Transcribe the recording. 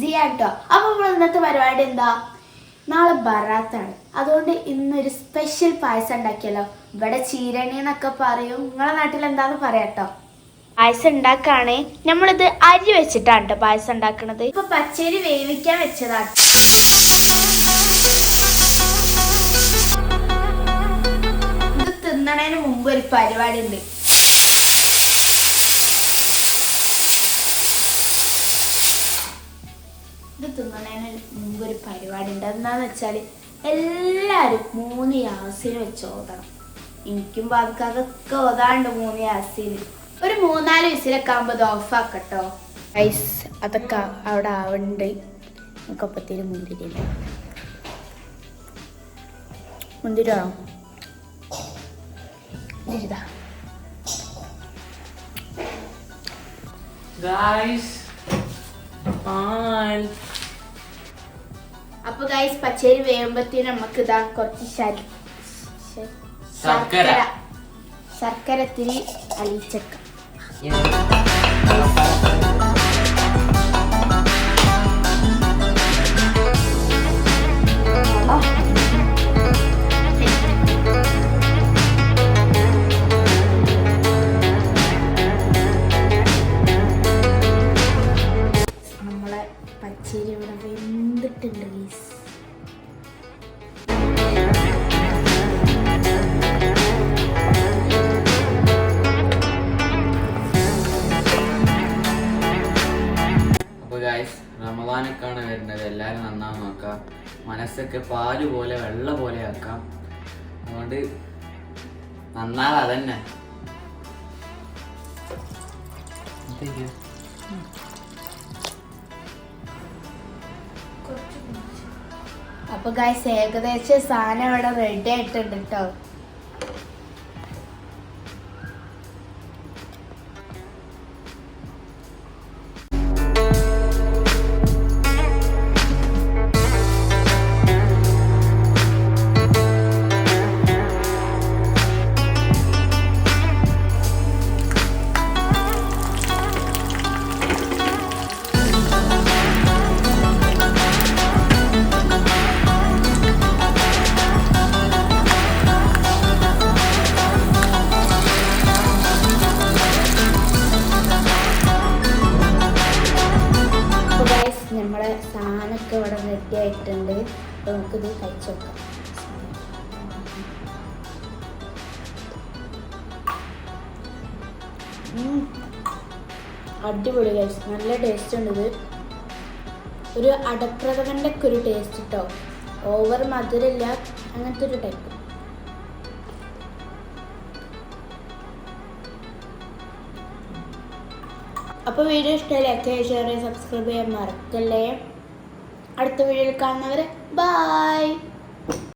ജിയാട്ടോ അപ്പൊ നമ്മൾ ഇന്നത്തെ പരിപാടി എന്താ? നാളെ ബറാത്താണ്. അതുകൊണ്ട് ഇന്നൊരു സ്പെഷ്യൽ പായസം ഉണ്ടാക്കിയല്ലോ. ഇവിടെ ചീരണി എന്നൊക്കെ പറയും. നിങ്ങളെ നാട്ടിൽ എന്താന്ന് പറയാട്ടോ? പായസം ഉണ്ടാക്കാണേ. നമ്മളിത് അരി വെച്ചിട്ടാണ് കേട്ടോ പായസം ഉണ്ടാക്കണത്. ഇപ്പൊ പച്ചരി വേവിക്കാൻ വെച്ചതാണ്. ഇത് തിന്നണതിന് മുമ്പ് ഒരു പരിപാടി ഉണ്ട്. ഇത് തിന്നണതിന് മുമ്പ് ഒരു പരിപാടി ഉണ്ട് എന്താന്ന് വെച്ചാൽ എല്ലാരും മൂന്ന് യാസിന് വെച്ച് ഓതണം. എനിക്കും ബാധിക്കാതൊക്കെ ഓതാണ്ട് മൂന്ന് യാസിന് ഒരു മൂന്നാൽ വിസിലൊക്കെ ആകുമ്പോൾ ഇത് ഓഫാക്കട്ടോ ഐസ് അതൊക്കെ അവിടെ ആവണ്ട്. നമുക്കൊപ്പത്തിന് മുന്തിരി മുന്തിരിയോ? മുന്തിരിതാ on. അപ്പൊ ഗൈസ് പച്ചരി വേകുമ്പത്തേനും നമുക്ക് ഇതാ കുറച്ച് ശർക്കര. ശർക്കര തിരി അലിച്ചക്ക. വരുന്നത്. എല്ലാവരും നന്നാവും നോക്കാം. മനസ്സൊക്കെ പാൽ പോലെ വെള്ള പോലെ ആക്കാം. അതുകൊണ്ട് നന്നാവാ അതന്നെ. അപ്പൊ ഗായ്സ് ഏകദേശം സാധനം ഇവിടെ റെഡി ആയിട്ടുണ്ട് കേട്ടോ നമ്മളെ സാധനമൊക്കെ ഇവിടെ റെഡി ആയിട്ടുണ്ട്. അപ്പൊ നമുക്കിത് കഴിച്ചു നോക്കാം. അടിപൊളി കഴിച്ചു നല്ല ടേസ്റ്റ് ഉണ്ട് ഇത്. ഒരു അടപ്രഥമന്റെ ഒക്കെ ഒരു ടേസ്റ്റ് കേട്ടോ ഓവർ മധുരമില്ല അങ്ങനത്തെ ഒരു ടൈപ്പ് അപ്പോൾ വീഡിയോ ഇഷ്ടമായി ലൈക്ക് ചെയ്യുക ഷെയർ ചെയ്യുക സബ്സ്ക്രൈബ് ചെയ്യാൻ മറക്കല്ലേ. അടുത്ത വീഡിയോയിൽ കാണുന്നവരെ ബൈ